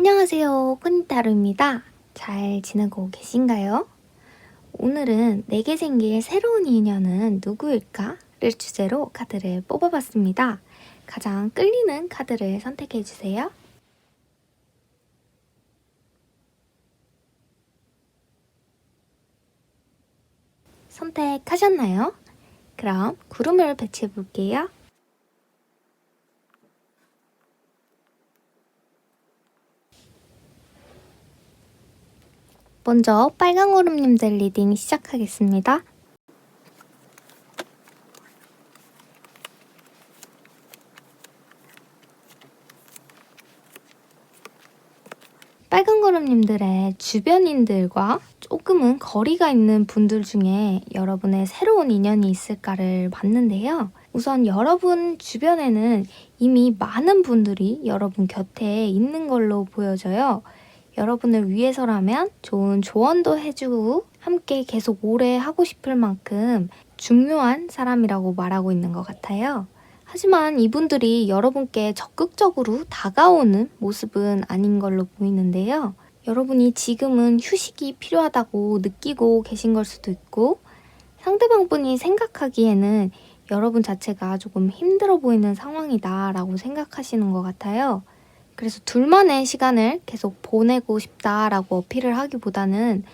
안녕하세요. 꾸니타루입니다. 잘 지내고 계신가요? 오늘은 내게 생길 새로운 인연은 누구일까?를 주제로 카드를 뽑아봤습니다. 가장 끌리는 카드를 선택해주세요. 선택하셨나요? 그럼 구름을 배치해 볼게요. 먼저 빨간 구름님들 리딩 시작하겠습니다. 빨간 구름님들의 주변인들과 조금은 거리가 있는 분들 중에 여러분의 새로운 인연이 있을까를 봤는데요. 우선 여러분 주변에는 이미 많은 분들이 여러분 곁에 있는 걸로 보여져요. 여러분을 위해서라면 좋은 조언도 해주고 함께 계속 오래 하고 싶을 만큼 중요한 사람이라고 말하고 있는 것 같아요. 하지만 이분들이 여러분께 적극적으로 다가오는 모습은 아닌 걸로 보이는데요. 여러분이 지금은 휴식이 필요하다고 느끼고 계신 걸 수도 있고 상대방 분이 생각하기에는 여러분 자체가 조금 힘들어 보이는 상황이다 라고 생각하시는 것 같아요. 그래서 둘만의 시간을 계속 보내고 싶다라고 어필을 하기보다는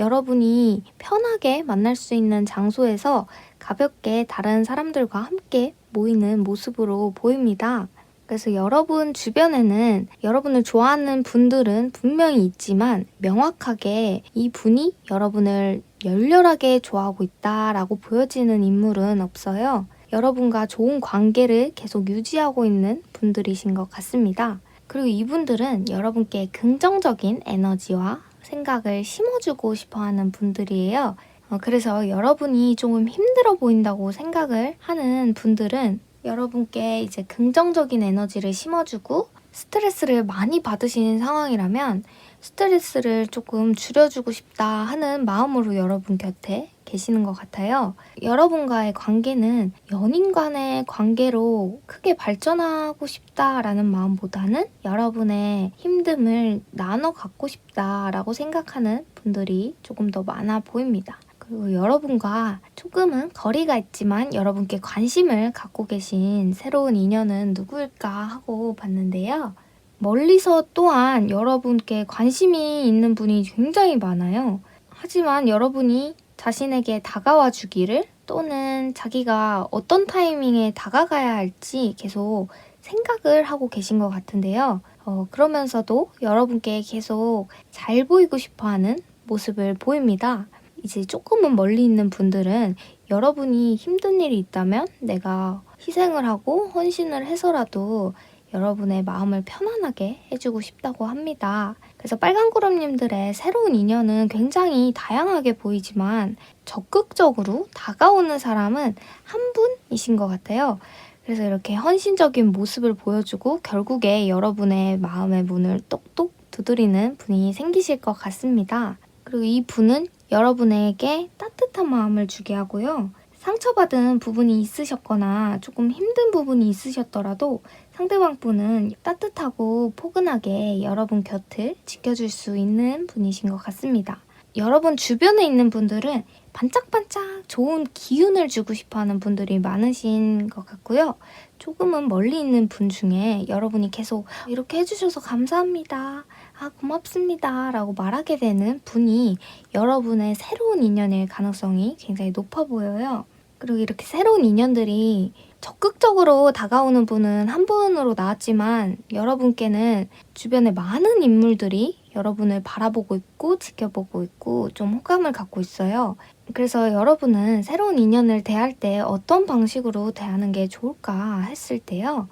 여러분이 편하게 만날 수 있는 장소에서 가볍게 다른 사람들과 함께 모이는 모습으로 보입니다. 그래서 여러분 주변에는 여러분을 좋아하는 분들은 분명히 있지만 명확하게 이 분이 여러분을 열렬하게 좋아하고 있다라고 보여지는 인물은 없어요. 여러분과 좋은 관계를 계속 유지하고 있는 분들이신 것 같습니다. 그리고 이분들은 여러분께 긍정적인 에너지와 생각을 심어주고 싶어 하는 분들이에요. 어, 그래서 여러분이 조금 힘들어 보인다고 생각을 하는 분들은 여러분께 이제 긍정적인 에너지를 심어주고 스트레스를 많이 받으시는 상황이라면 스트레스를 조금 줄여주고 싶다 하는 마음으로 여러분 곁에 계시는 것 같아요. 여러분과의 관계는 연인 간의 관계로 크게 발전하고 싶다라는 마음보다는 여러분의 힘듦을 나눠 갖고 싶다라고 생각하는 분들이 조금 더 많아 보입니다. 그리고 여러분과 조금은 거리가 있지만 여러분께 관심을 갖고 계신 새로운 인연은 누구일까 하고 봤는데요. 멀리서 또한 여러분께 관심이 있는 분이 굉장히 많아요. 하지만 여러분이 자신에게 다가와 주기를 또는 자기가 어떤 타이밍에 다가가야 할지 계속 생각을 하고 계신 것 같은데요. 어, 그러면서도 여러분께 계속 잘 보이고 싶어 하는 모습을 보입니다. 이제 조금은 멀리 있는 분들은 여러분이 힘든 일이 있다면 내가 희생을 하고 헌신을 해서라도 여러분의 마음을 편안하게 해주고 싶다고 합니다. 그래서 빨간구름님들의 새로운 인연은 굉장히 다양하게 보이지만 적극적으로 다가오는 사람은 한 분이신 것 같아요. 그래서 이렇게 헌신적인 모습을 보여주고 결국에 여러분의 마음의 문을 똑똑 두드리는 분이 생기실 것 같습니다. 그리고 이 분은 여러분에게 따뜻한 마음을 주게 하고요. 상처받은 부분이 있으셨거나 조금 힘든 부분이 있으셨더라도 상대방 분은 따뜻하고 포근하게 여러분 곁을 지켜줄 수 있는 분이신 것 같습니다. 여러분 주변에 있는 분들은 반짝반짝 좋은 기운을 주고 싶어 하는 분들이 많으신 것 같고요. 조금은 멀리 있는 분 중에 여러분이 계속 이렇게 해주셔서 감사합니다. 아, 고맙습니다. 라고 말하게 되는 분이 여러분의 새로운 인연일 가능성이 굉장히 높아 보여요. 그리고 이렇게 새로운 인연들이 적극적으로 다가오는 분은 한 분으로 나왔지만 여러분께는 주변에 많은 인물들이 여러분을 바라보고 있고 지켜보고 있고 좀 호감을 갖고 있어요. 그래서 여러분은 새로운 인연을 대할 때 어떤 방식으로 대하는 게 좋을까 했을 때요.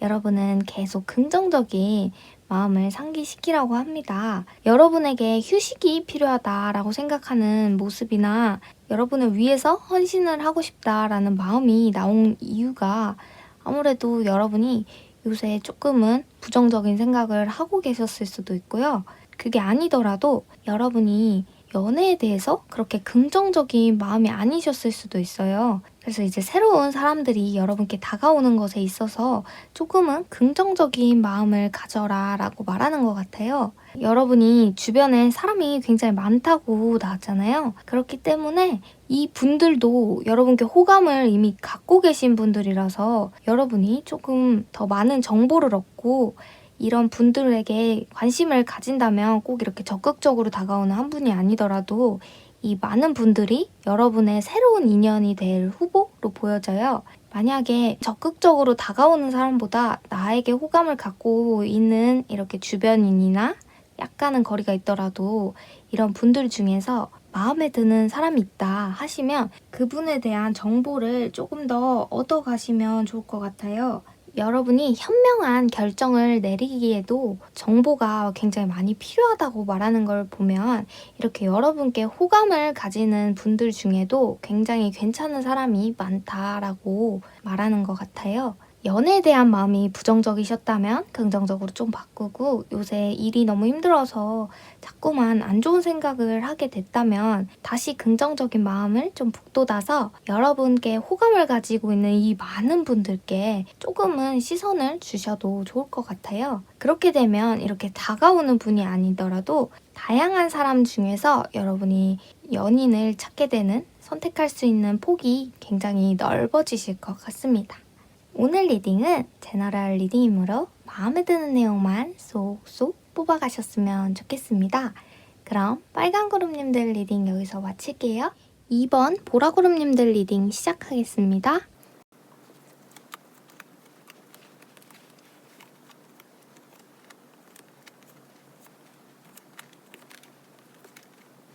여러분은 계속 긍정적인 마음을 상기시키라고 합니다. 여러분에게 휴식이 필요하다라고 생각하는 모습이나 여러분을 위해서 헌신을 하고 싶다라는 마음이 나온 이유가 아무래도 여러분이 요새 조금은 부정적인 생각을 하고 계셨을 수도 있고요. 그게 아니더라도 여러분이 연애에 대해서 그렇게 긍정적인 마음이 아니셨을 수도 있어요. 그래서 이제 새로운 사람들이 여러분께 다가오는 것에 있어서 조금은 긍정적인 마음을 가져라 라고 말하는 것 같아요. 여러분이 주변에 사람이 굉장히 많다고 나왔잖아요. 그렇기 때문에 이 분들도 여러분께 호감을 이미 갖고 계신 분들이라서 여러분이 조금 더 많은 정보를 얻고 이런 분들에게 관심을 가진다면 꼭 이렇게 적극적으로 다가오는 한 분이 아니더라도 이 많은 분들이 여러분의 새로운 인연이 될 후보로 보여져요. 만약에 적극적으로 다가오는 사람보다 나에게 호감을 갖고 있는 이렇게 주변인이나 약간은 거리가 있더라도 이런 분들 중에서 마음에 드는 사람이 있다 하시면 그분에 대한 정보를 조금 더 얻어 가시면 좋을 것 같아요. 여러분이 현명한 결정을 내리기에도 정보가 굉장히 많이 필요하다고 말하는 걸 보면 이렇게 여러분께 호감을 가지는 분들 중에도 굉장히 괜찮은 사람이 많다라고 말하는 것 같아요. 연애에 대한 마음이 부정적이셨다면 긍정적으로 좀 바꾸고 요새 일이 너무 힘들어서 자꾸만 안 좋은 생각을 하게 됐다면 다시 긍정적인 마음을 좀 북돋아서 여러분께 호감을 가지고 있는 이 많은 분들께 조금은 시선을 주셔도 좋을 것 같아요. 그렇게 되면 이렇게 다가오는 분이 아니더라도 다양한 사람 중에서 여러분이 연인을 찾게 되는 선택할 수 있는 폭이 굉장히 넓어지실 것 같습니다. 오늘 리딩은 제너럴 리딩이므로 마음에 드는 내용만 쏙쏙 뽑아가셨으면 좋겠습니다. 그럼 빨간 구름님들 리딩 여기서 마칠게요. 2번 보라 구름님들 리딩 시작하겠습니다.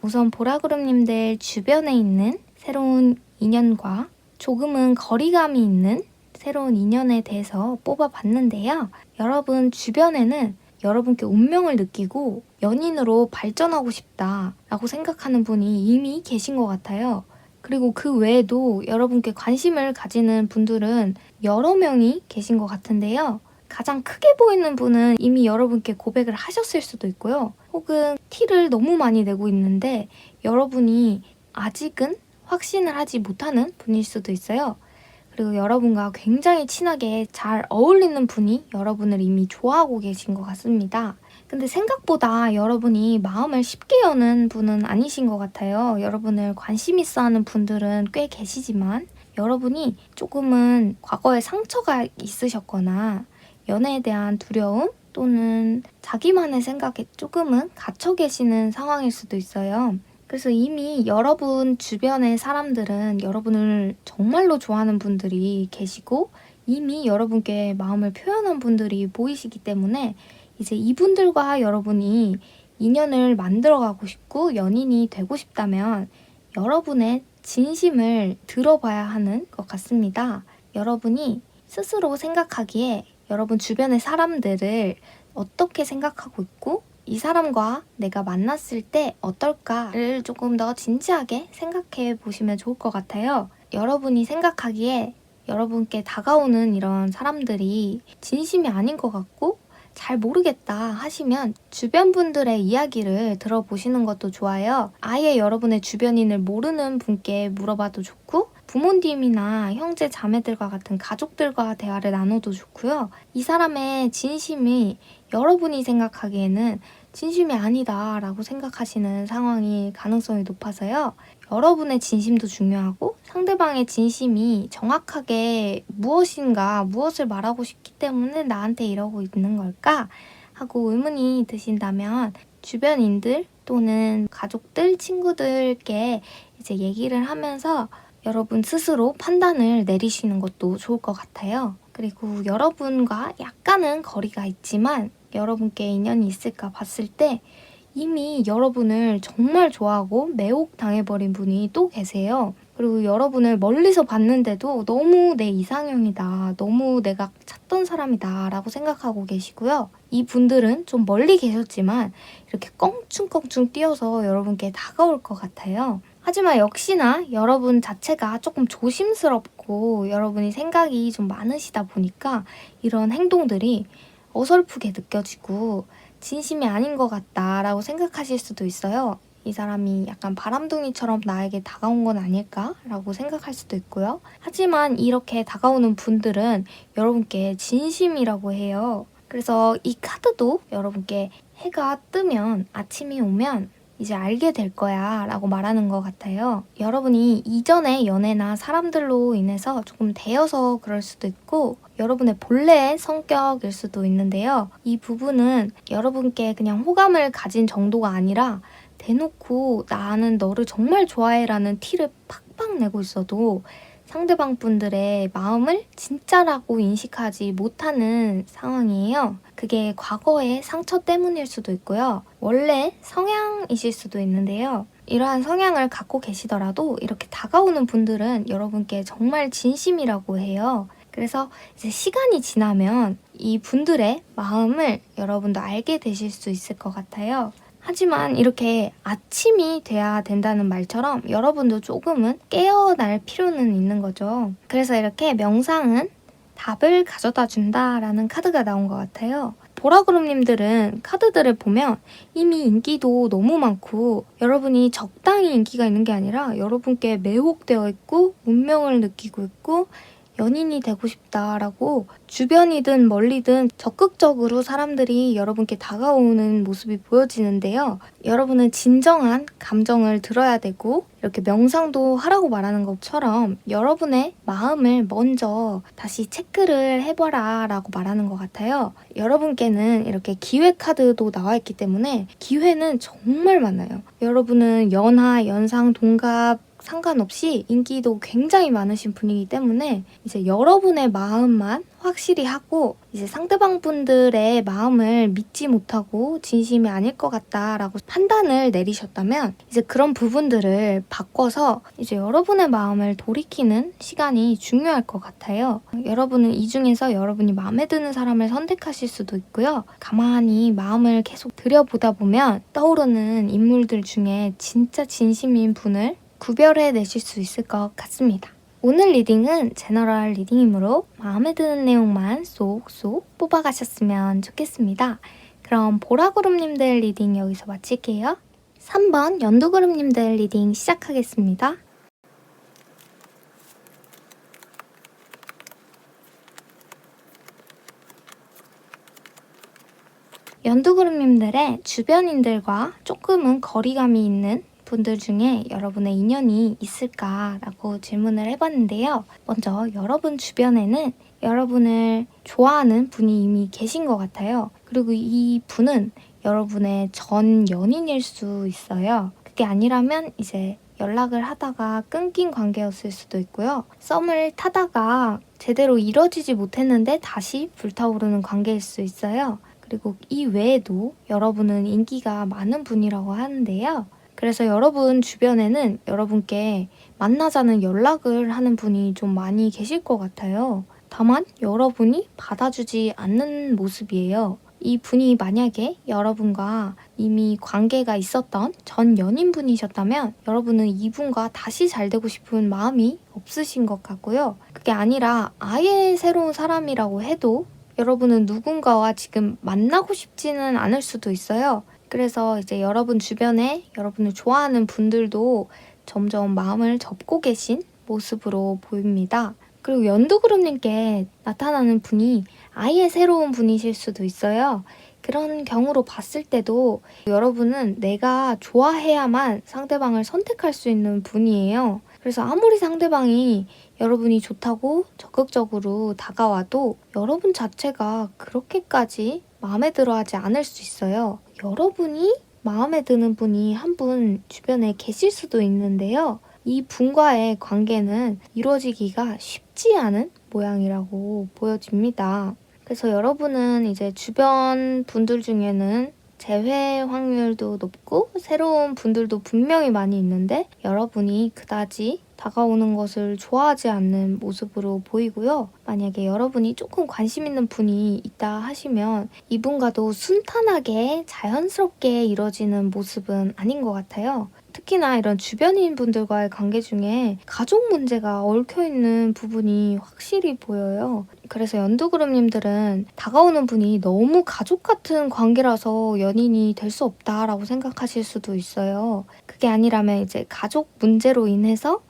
우선 보라구름님들 주변에 있는 새로운 인연과 조금은 거리감이 있는 새로운 인연에 대해서 뽑아봤는데요. 여러분 주변에는 여러분께 운명을 느끼고 연인으로 발전하고 싶다라고 생각하는 분이 이미 계신 것 같아요. 그리고 그 외에도 여러분께 관심을 가지는 분들은 여러 명이 계신 것 같은데요. 가장 크게 보이는 분은 이미 여러분께 고백을 하셨을 수도 있고요. 혹은 티를 너무 많이 내고 있는데 여러분이 아직은 확신을 하지 못하는 분일 수도 있어요. 그리고 여러분과 굉장히 친하게 잘 어울리는 분이 여러분을 이미 좋아하고 계신 것 같습니다. 근데 생각보다 여러분이 마음을 쉽게 여는 분은 아니신 것 같아요. 여러분을 관심 있어 하는 분들은 꽤 계시지만 여러분이 조금은 과거에 상처가 있으셨거나 연애에 대한 두려움 또는 자기만의 생각에 조금은 갇혀 계시는 상황일 수도 있어요. 그래서 이미 여러분 주변의 사람들은 여러분을 정말로 좋아하는 분들이 계시고 이미 여러분께 마음을 표현한 분들이 보이시기 때문에 이제 이분들과 여러분이 인연을 만들어가고 싶고 연인이 되고 싶다면 여러분의 진심을 들어봐야 하는 것 같습니다. 여러분이 스스로 생각하기에 여러분 주변의 사람들을 어떻게 생각하고 있고 이 사람과 내가 만났을 때 어떨까를 조금 더 진지하게 생각해 보시면 좋을 것 같아요. 여러분이 생각하기에 여러분께 다가오는 이런 사람들이 진심이 아닌 것 같고 잘 모르겠다 하시면 주변 분들의 이야기를 들어보시는 것도 좋아요. 아예 여러분의 주변인을 모르는 분께 물어봐도 좋고 부모님이나 형제 자매들과 같은 가족들과 대화를 나눠도 좋고요. 이 사람의 진심이 여러분이 생각하기에는 진심이 아니다라고 생각하시는 상황이 가능성이 높아서요. 여러분의 진심도 중요하고 상대방의 진심이 정확하게 무엇인가, 무엇을 말하고 싶기 때문에 나한테 이러고 있는 걸까? 하고 의문이 드신다면 주변인들 또는 가족들, 친구들께 이제 얘기를 하면서 여러분 스스로 판단을 내리시는 것도 좋을 것 같아요. 그리고 여러분과 약간은 거리가 있지만 여러분께 인연이 있을까 봤을 때 이미 여러분을 정말 좋아하고 매혹 당해버린 분이 또 계세요. 그리고 여러분을 멀리서 봤는데도 너무 내 이상형이다. 너무 내가 찾던 사람이다. 라고 생각하고 계시고요. 이 분들은 좀 멀리 계셨지만 이렇게 껑충껑충 뛰어서 여러분께 다가올 것 같아요. 하지만 역시나 여러분 자체가 조금 조심스럽고 여러분이 생각이 좀 많으시다 보니까 이런 행동들이 어설프게 느껴지고 진심이 아닌 것 같다라고 생각하실 수도 있어요. 이 사람이 약간 바람둥이처럼 나에게 다가온 건 아닐까라고 생각할 수도 있고요. 하지만 이렇게 다가오는 분들은 여러분께 진심이라고 해요. 그래서 이 카드도 여러분께 해가 뜨면 아침이 오면 이제 알게 될 거야 라고 말하는 것 같아요. 여러분이 이전의 연애나 사람들로 인해서 조금 데여서 그럴 수도 있고 여러분의 본래의 성격일 수도 있는데요. 이 부분은 여러분께 그냥 호감을 가진 정도가 아니라 대놓고 나는 너를 정말 좋아해 라는 티를 팍팍 내고 있어도 상대방 분들의 마음을 진짜라고 인식하지 못하는 상황이에요. 그게 과거의 상처 때문일 수도 있고요. 원래 성향이실 수도 있는데요. 이러한 성향을 갖고 계시더라도 이렇게 다가오는 분들은 여러분께 정말 진심이라고 해요. 그래서 이제 시간이 지나면 이 분들의 마음을 여러분도 알게 되실 수 있을 것 같아요. 하지만 이렇게 아침이 돼야 된다는 말처럼 여러분도 조금은 깨어날 필요는 있는 거죠. 그래서 이렇게 명상은 답을 가져다 준다라는 카드가 나온 것 같아요. 보라그룹님들은 카드들을 보면 이미 인기도 너무 많고 여러분이 적당히 인기가 있는 게 아니라 여러분께 매혹되어 있고 운명을 느끼고 있고 연인이 되고 싶다라고 주변이든 멀리든 적극적으로 사람들이 여러분께 다가오는 모습이 보여지는데요. 여러분은 진정한 감정을 들어야 되고 이렇게 명상도 하라고 말하는 것처럼 여러분의 마음을 먼저 다시 체크를 해봐라 라고 말하는 것 같아요. 여러분께는 이렇게 기회 카드도 나와 있기 때문에 기회는 정말 많아요. 여러분은 연하, 연상, 동갑, 상관없이 인기도 굉장히 많으신 분이기 때문에 이제 여러분의 마음만 확실히 하고 이제 상대방 분들의 마음을 믿지 못하고 진심이 아닐 것 같다라고 판단을 내리셨다면 이제 그런 부분들을 바꿔서 이제 여러분의 마음을 돌이키는 시간이 중요할 것 같아요. 여러분은 이 중에서 여러분이 마음에 드는 사람을 선택하실 수도 있고요. 가만히 마음을 계속 들여보다 보면 떠오르는 인물들 중에 진짜 진심인 분을 구별해 내실 수 있을 것 같습니다. 오늘 리딩은 제너럴 리딩이므로 마음에 드는 내용만 쏙쏙 뽑아가셨으면 좋겠습니다. 그럼 보라그룹님들 리딩 여기서 마칠게요. 3번 연두그룹님들 리딩 시작하겠습니다. 연두그룹님들의 주변인들과 조금은 거리감이 있는 분들 중에 여러분의 인연이 있을까라고 질문을 해봤는데요. 먼저 여러분 주변에는 여러분을 좋아하는 분이 이미 계신 것 같아요. 그리고 이 분은 여러분의 전 연인일 수 있어요. 그게 아니라면 이제 연락을 하다가 끊긴 관계였을 수도 있고요. 썸을 타다가 제대로 이뤄지지 못했는데 다시 불타오르는 관계일 수 있어요. 그리고 이 외에도 여러분은 인기가 많은 분이라고 하는데요. 그래서 여러분 주변에는 여러분께 만나자는 연락을 하는 분이 좀 많이 계실 것 같아요. 다만 여러분이 받아주지 않는 모습이에요. 이 분이 만약에 여러분과 이미 관계가 있었던 전 연인분이셨다면 여러분은 이분과 다시 잘 되고 싶은 마음이 없으신 것 같고요. 그게 아니라 아예 새로운 사람이라고 해도 여러분은 누군가와 지금 만나고 싶지는 않을 수도 있어요. 그래서 이제 여러분 주변에 여러분을 좋아하는 분들도 점점 마음을 접고 계신 모습으로 보입니다. 그리고 연두그룹님께 나타나는 분이 아예 새로운 분이실 수도 있어요. 그런 경우로 봤을 때도 여러분은 내가 좋아해야만 상대방을 선택할 수 있는 분이에요. 그래서 아무리 상대방이 여러분이 좋다고 적극적으로 다가와도 여러분 자체가 그렇게까지 마음에 들어 하지 않을 수 있어요. 여러분이 마음에 드는 분이 한 분 주변에 계실 수도 있는데요. 이 분과의 관계는 이루어지기가 쉽지 않은 모양이라고 보여집니다. 그래서 여러분은 이제 주변 분들 중에는 재회 확률도 높고 새로운 분들도 분명히 많이 있는데 여러분이 그다지 다가오는 것을 좋아하지 않는 모습으로 보이고요. 만약에 여러분이 조금 관심 있는 분이 있다 하시면 이분과도 순탄하게 자연스럽게 이뤄지는 모습은 아닌 것 같아요. 특히나 이런 주변인 분들과의 관계 중에 가족 문제가 얽혀 있는 부분이 확실히 보여요. 그래서 연두그룹님들은 다가오는 분이 너무 가족 같은 관계라서 연인이 될 수 없다라고 생각하실 수도 있어요. 그게 아니라면 이제 가족 문제로 인해서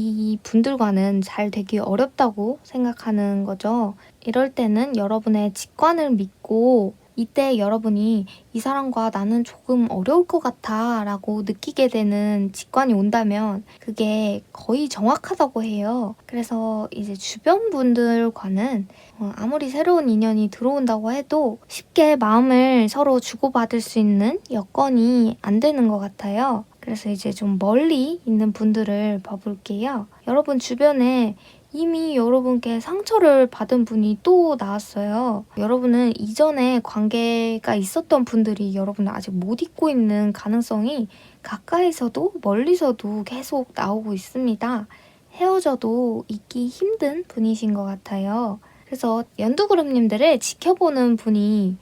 이 분들과는 잘 되기 어렵다고 생각하는 거죠. 이럴 때는 여러분의 직관을 믿고 이때 여러분이 이 사람과 나는 조금 어려울 것 같아 라고 느끼게 되는 직관이 온다면 그게 거의 정확하다고 해요. 그래서 이제 주변 분들과는 어, 아무리 새로운 인연이 들어온다고 해도 쉽게 마음을 서로 주고받을 수 있는 여건이 안 되는 것 같아요. 그래서 이제 좀 멀리 있는 분들을 봐볼게요. 여러분 주변에 이미 여러분께 상처를 받은 분이 또 나왔어요. 여러분은 이전에 관계가 있었던 분들이 여러분을 아직 못 잊고 있는 가능성이 가까이서도 멀리서도 계속 나오고 있습니다. 헤어져도 잊기 힘든 분이신 것 같아요. 그래서 연두그룹님들을 지켜보는 분이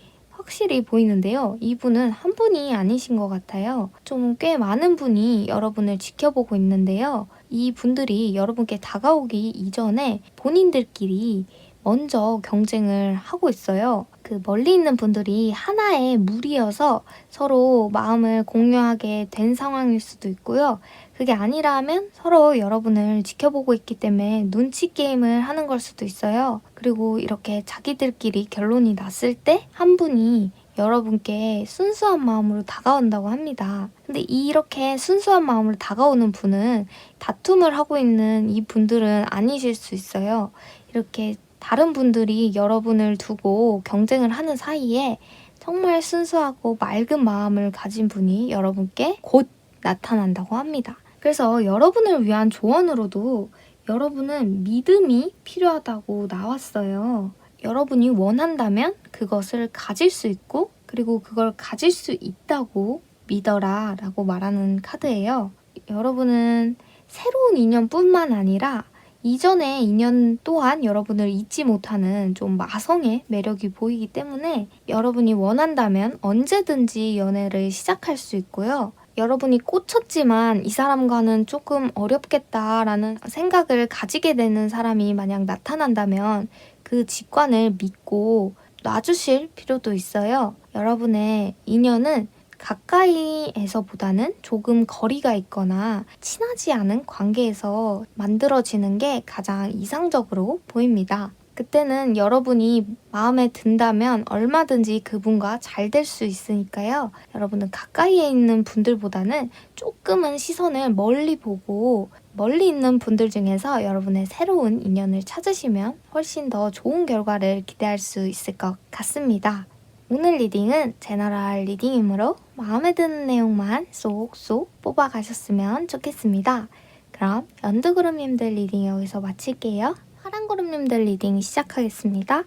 확실히 보이는데요. 이분은 한 분이 아니신 것 같아요. 좀 꽤 많은 분이 여러분을 지켜보고 있는데요. 이 분들이 여러분께 다가오기 이전에 본인들끼리 먼저 경쟁을 하고 있어요. 그 멀리 있는 분들이 하나의 무리여서 서로 마음을 공유하게 된 상황일 수도 있고요. 그게 아니라면 서로 여러분을 지켜보고 있기 때문에 눈치 게임을 하는 걸 수도 있어요. 그리고 이렇게 자기들끼리 결론이 났을 때 한 분이 여러분께 순수한 마음으로 다가온다고 합니다. 근데 이렇게 순수한 마음으로 다가오는 분은 다툼을 하고 있는 이 분들은 아니실 수 있어요. 이렇게 다른 분들이 여러분을 두고 경쟁을 하는 사이에 정말 순수하고 맑은 마음을 가진 분이 여러분께 곧 나타난다고 합니다. 그래서 여러분을 위한 조언으로도 여러분은 믿음이 필요하다고 나왔어요. 여러분이 원한다면 그것을 가질 수 있고 그리고 그걸 가질 수 있다고 믿어라 라고 말하는 카드예요. 여러분은 새로운 인연뿐만 아니라 이전의 인연 또한 여러분을 잊지 못하는 좀 마성의 매력이 보이기 때문에 여러분이 원한다면 언제든지 연애를 시작할 수 있고요. 여러분이 꽂혔지만 이 사람과는 조금 어렵겠다라는 생각을 가지게 되는 사람이 만약 나타난다면 그 직관을 믿고 놔주실 필요도 있어요. 여러분의 인연은 가까이에서보다는 조금 거리가 있거나 친하지 않은 관계에서 만들어지는 게 가장 이상적으로 보입니다. 그때는 여러분이 마음에 든다면 얼마든지 그분과 잘 될 수 있으니까요. 여러분은 가까이에 있는 분들보다는 조금은 시선을 멀리 보고 멀리 있는 분들 중에서 여러분의 새로운 인연을 찾으시면 훨씬 더 좋은 결과를 기대할 수 있을 것 같습니다. 오늘 리딩은 제너럴 리딩이므로 마음에 드는 내용만 쏙쏙 뽑아가셨으면 좋겠습니다. 그럼 연두그룹님들 리딩 여기서 마칠게요. 파란그룹님들 리딩 시작하겠습니다.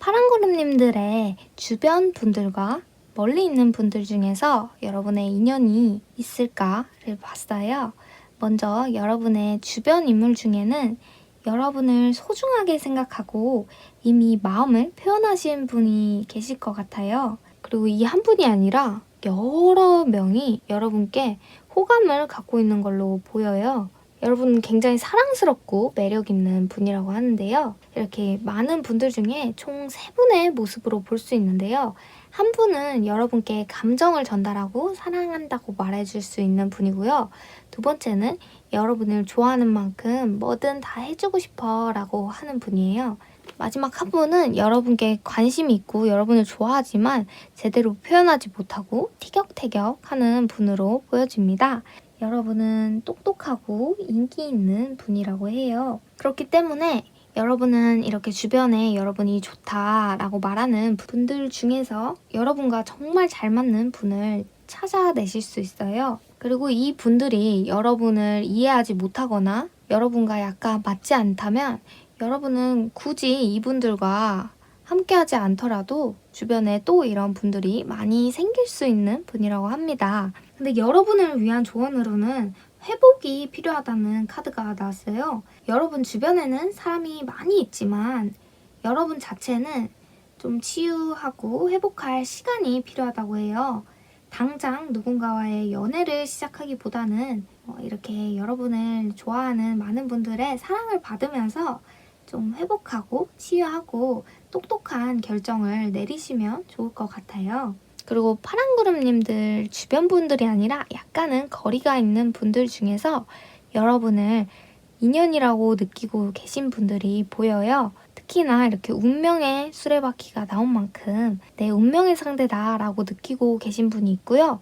파란그룹님들의 주변 분들과 멀리 있는 분들 중에서 여러분의 인연이 있을까를 봤어요. 먼저 여러분의 주변 인물 중에는 여러분을 소중하게 생각하고 이미 마음을 표현하신 분이 계실 것 같아요. 그리고 이 한 분이 아니라 여러 명이 여러분께 호감을 갖고 있는 걸로 보여요. 여러분은 굉장히 사랑스럽고 매력 있는 분이라고 하는데요. 이렇게 많은 분들 중에 총 세 분의 모습으로 볼 수 있는데요. 한 분은 여러분께 감정을 전달하고 사랑한다고 말해줄 수 있는 분이고요. 두 번째는 여러분을 좋아하는 만큼 뭐든 다 해주고 싶어 라고 하는 분이에요. 마지막 한 분은 여러분께 관심이 있고 여러분을 좋아하지만 제대로 표현하지 못하고 티격태격 하는 분으로 보여집니다. 여러분은 똑똑하고 인기 있는 분이라고 해요. 그렇기 때문에 여러분은 이렇게 주변에 여러분이 좋다라고 말하는 분들 중에서 여러분과 정말 잘 맞는 분을 찾아내실 수 있어요. 그리고 이 분들이 여러분을 이해하지 못하거나 여러분과 약간 맞지 않다면 여러분은 굳이 이분들과 함께하지 않더라도 주변에 또 이런 분들이 많이 생길 수 있는 분이라고 합니다. 근데 여러분을 위한 조언으로는 회복이 필요하다는 카드가 나왔어요. 여러분 주변에는 사람이 많이 있지만 여러분 자체는 좀 치유하고 회복할 시간이 필요하다고 해요. 당장 누군가와의 연애를 시작하기보다는 어, 이렇게 여러분을 좋아하는 많은 분들의 사랑을 받으면서 좀 회복하고 치유하고 똑똑한 결정을 내리시면 좋을 것 같아요. 그리고 파란구름님들 주변 분들이 아니라 약간은 거리가 있는 분들 중에서 여러분을 인연이라고 느끼고 계신 분들이 보여요. 특히나 이렇게 운명의 수레바퀴가 나온 만큼 내 운명의 상대다라고 느끼고 계신 분이 있고요.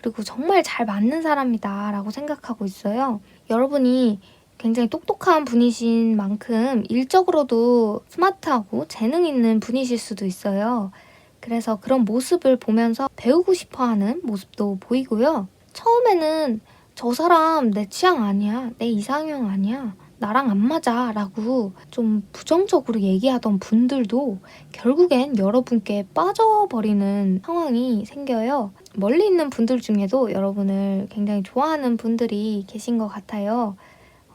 그리고 정말 잘 맞는 사람이다라고 생각하고 있어요. 여러분이 굉장히 똑똑한 분이신 만큼 일적으로도 스마트하고 재능 있는 분이실 수도 있어요. 그래서 그런 모습을 보면서 배우고 싶어 하는 모습도 보이고요. 처음에는 저 사람 내 취향 아니야. 내 이상형 아니야. 나랑 안 맞아. 라고 좀 부정적으로 얘기하던 분들도 결국엔 여러분께 빠져버리는 상황이 생겨요. 멀리 있는 분들 중에도 여러분을 굉장히 좋아하는 분들이 계신 것 같아요.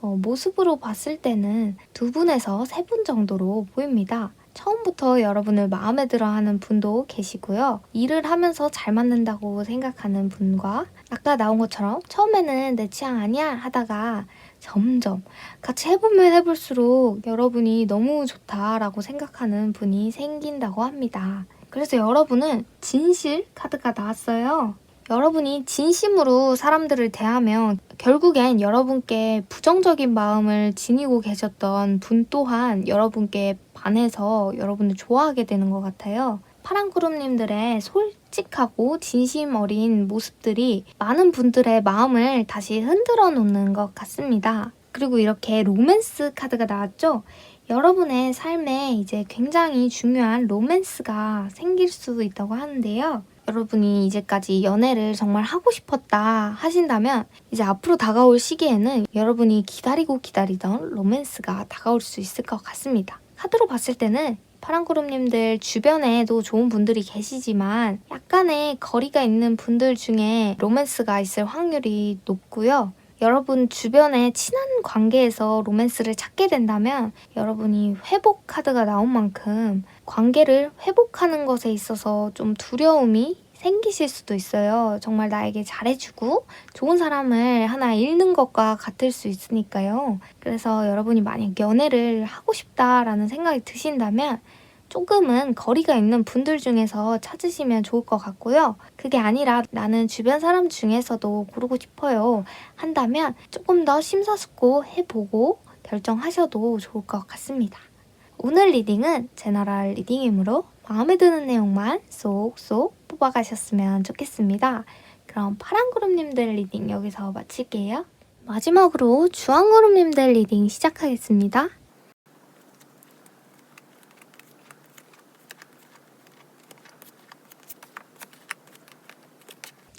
어, 모습으로 봤을 때는 두 분에서 세 분 정도로 보입니다. 처음부터 여러분을 마음에 들어 하는 분도 계시고요. 일을 하면서 잘 맞는다고 생각하는 분과 아까 나온 것처럼 처음에는 내 취향 아니야 하다가 점점 같이 해보면 해볼수록 여러분이 너무 좋다라고 생각하는 분이 생긴다고 합니다. 그래서 여러분은 진실 카드가 나왔어요. 여러분이 진심으로 사람들을 대하면 결국엔 여러분께 부정적인 마음을 지니고 계셨던 분 또한 여러분께 반해서 여러분을 좋아하게 되는 것 같아요. 파란구름님들의 솔직하고 진심 어린 모습들이 많은 분들의 마음을 다시 흔들어 놓는 것 같습니다. 그리고 이렇게 로맨스 카드가 나왔죠? 여러분의 삶에 이제 굉장히 중요한 로맨스가 생길 수 있다고 하는데요. 여러분이 이제까지 연애를 정말 하고 싶었다 하신다면 이제 앞으로 다가올 시기에는 여러분이 기다리고 기다리던 로맨스가 다가올 수 있을 것 같습니다. 카드로 봤을 때는 파란구름님들 주변에도 좋은 분들이 계시지만 약간의 거리가 있는 분들 중에 로맨스가 있을 확률이 높고요. 여러분 주변에 친한 관계에서 로맨스를 찾게 된다면 여러분이 회복 카드가 나온 만큼 관계를 회복하는 것에 있어서 좀 두려움이 생기실 수도 있어요. 정말 나에게 잘해주고 좋은 사람을 하나 잃는 것과 같을 수 있으니까요. 그래서 여러분이 만약 연애를 하고 싶다라는 생각이 드신다면 조금은 거리가 있는 분들 중에서 찾으시면 좋을 것 같고요. 그게 아니라 나는 주변 사람 중에서도 고르고 싶어요. 한다면 조금 더 심사숙고 해보고 결정하셔도 좋을 것 같습니다. 오늘 리딩은 제너럴 리딩이므로 마음에 드는 내용만 쏙쏙 뽑아가셨으면 좋겠습니다. 그럼 파란구름님들 리딩 여기서 마칠게요. 마지막으로 주황구름님들 리딩 시작하겠습니다.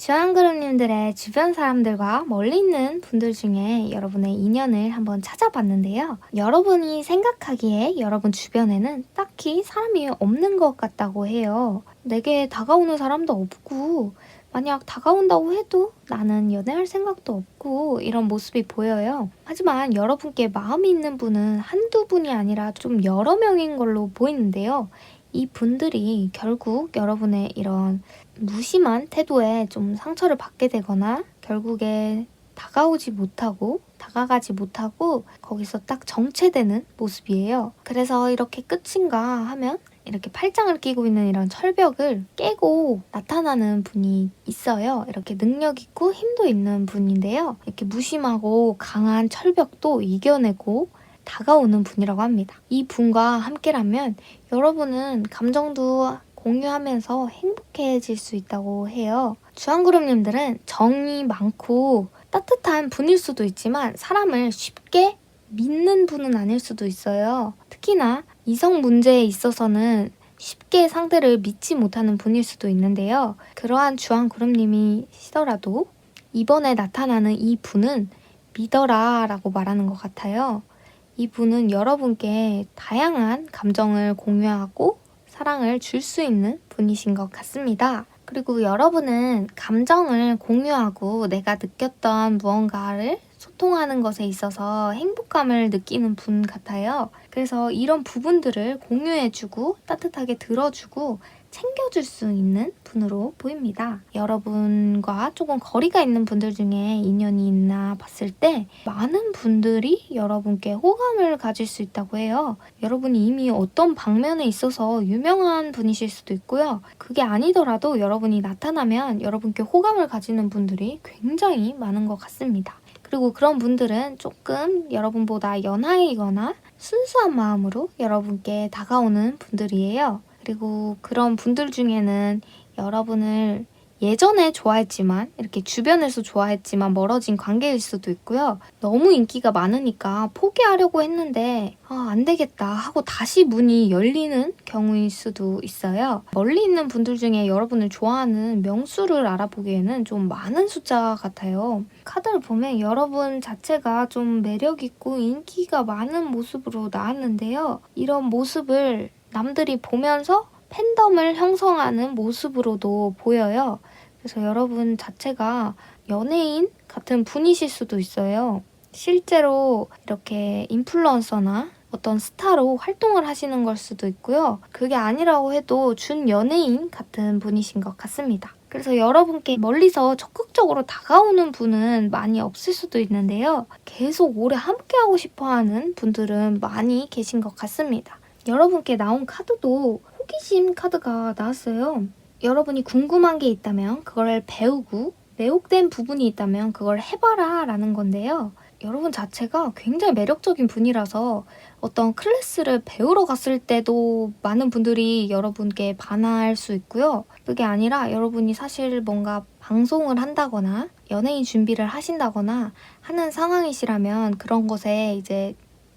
주황그룹님들의 주변 사람들과 멀리 있는 분들 중에 여러분의 인연을 한번 찾아봤는데요. 여러분이 생각하기에 여러분 주변에는 딱히 사람이 없는 것 같다고 해요. 내게 다가오는 사람도 없고, 만약 다가온다고 해도 나는 연애할 생각도 없고 이런 모습이 보여요. 하지만 여러분께 마음이 있는 분은 한두 분이 아니라 좀 여러 명인 걸로 보이는데요. 이 분들이 결국 여러분의 이런 무심한 태도에 좀 상처를 받게 되거나 결국에 다가오지 못하고 다가가지 못하고 거기서 딱 정체되는 모습이에요. 그래서 이렇게 끝인가 하면 이렇게 팔짱을 끼고 있는 이런 철벽을 깨고 나타나는 분이 있어요. 이렇게 능력 있고 힘도 있는 분인데요. 이렇게 무심하고 강한 철벽도 이겨내고 다가오는 분이라고 합니다. 이 분과 함께라면 여러분은 감정도 공유하면서 행복해질 수 있다고 해요. 주황그룹님들은 정이 많고 따뜻한 분일 수도 있지만 사람을 쉽게 믿는 분은 아닐 수도 있어요. 특히나 이성 문제에 있어서는 쉽게 상대를 믿지 못하는 분일 수도 있는데요. 그러한 주황그룹님이시더라도 이번에 나타나는 이 분은 믿어라 라고 말하는 것 같아요. 이 분은 여러분께 다양한 감정을 공유하고 사랑을 줄 수 있는 분이신 것 같습니다. 그리고 여러분은 감정을 공유하고 내가 느꼈던 무언가를 소통하는 것에 있어서 행복감을 느끼는 분 같아요. 그래서 이런 부분들을 공유해주고 따뜻하게 들어주고 챙겨줄 수 있는 분으로 보입니다. 여러분과 조금 거리가 있는 분들 중에 인연이 있나 봤을 때 많은 분들이 여러분께 호감을 가질 수 있다고 해요. 여러분이 이미 어떤 방면에 있어서 유명한 분이실 수도 있고요. 그게 아니더라도 여러분이 나타나면 여러분께 호감을 가지는 분들이 굉장히 많은 것 같습니다. 그리고 그런 분들은 조금 여러분보다 연하이거나 순수한 마음으로 여러분께 다가오는 분들이에요. 그리고 그런 분들 중에는 여러분을 예전에 좋아했지만 이렇게 주변에서 좋아했지만 멀어진 관계일 수도 있고요. 너무 인기가 많으니까 포기하려고 했는데 아, 안 되겠다 하고 다시 문이 열리는 경우일 수도 있어요. 멀리 있는 분들 중에 여러분을 좋아하는 명수를 알아보기에는 좀 많은 숫자 같아요. 카드를 보면 여러분 자체가 좀 매력 있고 인기가 많은 모습으로 나왔는데요. 이런 모습을 남들이 보면서 팬덤을 형성하는 모습으로도 보여요. 그래서 여러분 자체가 연예인 같은 분이실 수도 있어요. 실제로 이렇게 인플루언서나 어떤 스타로 활동을 하시는 걸 수도 있고요. 그게 아니라고 해도 준 연예인 같은 분이신 것 같습니다. 그래서 여러분께 멀리서 적극적으로 다가오는 분은 많이 없을 수도 있는데요. 계속 오래 함께하고 싶어 하는 분들은 많이 계신 것 같습니다. 여러분께 나온 카드도 호기심 카드가 나왔어요. 여러분이 궁금한 게 있다면 그걸 배우고 매혹된 부분이 있다면 그걸 해봐라 라는 건데요. 여러분 자체가 굉장히 매력적인 분이라서 어떤 클래스를 배우러 갔을 때도 많은 분들이 여러분께 반할 수 있고요. 그게 아니라 여러분이 사실 뭔가 방송을 한다거나 연예인 준비를 하신다거나 하는 상황이시라면 그런 것에 이제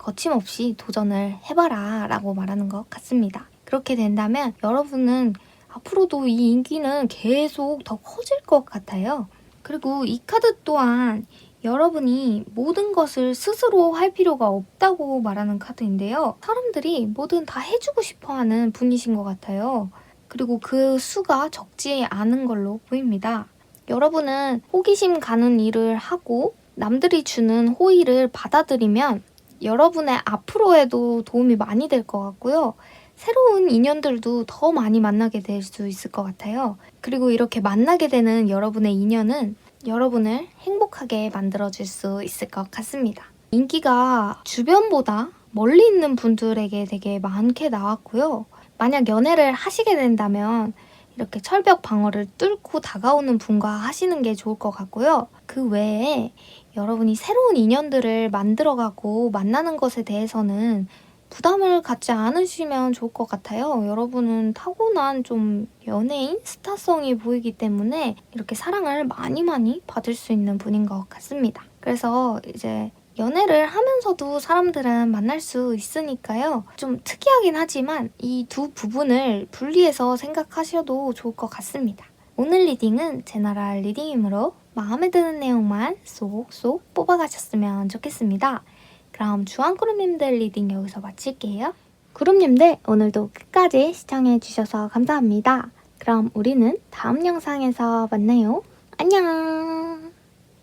거침없이 도전을 해봐라 라고 말하는 것 같습니다. 그렇게 된다면 여러분은 앞으로도 이 인기는 계속 더 커질 것 같아요. 그리고 이 카드 또한 여러분이 모든 것을 스스로 할 필요가 없다고 말하는 카드인데요. 사람들이 뭐든 다 해주고 싶어 하는 분이신 것 같아요. 그리고 그 수가 적지 않은 걸로 보입니다. 여러분은 호기심 가는 일을 하고 남들이 주는 호의를 받아들이면 여러분의 앞으로에도 도움이 많이 될 것 같고요. 새로운 인연들도 더 많이 만나게 될 수 있을 것 같아요. 그리고 이렇게 만나게 되는 여러분의 인연은 여러분을 행복하게 만들어줄 수 있을 것 같습니다. 인기가 주변보다 멀리 있는 분들에게 되게 많게 나왔고요. 만약 연애를 하시게 된다면 이렇게 철벽 방어를 뚫고 다가오는 분과 하시는 게 좋을 것 같고요. 그 외에 여러분이 새로운 인연들을 만들어가고 만나는 것에 대해서는 부담을 갖지 않으시면 좋을 것 같아요. 여러분은 타고난 좀 연예인 스타성이 보이기 때문에 이렇게 사랑을 많이 많이 받을 수 있는 분인 것 같습니다. 그래서 이제 연애를 하면서도 사람들은 만날 수 있으니까요. 좀 특이하긴 하지만 이 두 부분을 분리해서 생각하셔도 좋을 것 같습니다. 오늘 리딩은 제너럴 리딩이므로 마음에 드는 내용만 쏙쏙 뽑아가셨으면 좋겠습니다. 그럼 주황구름님들 리딩 여기서 마칠게요. 구름님들 오늘도 끝까지 시청해주셔서 감사합니다. 그럼 우리는 다음 영상에서 만나요. 안녕!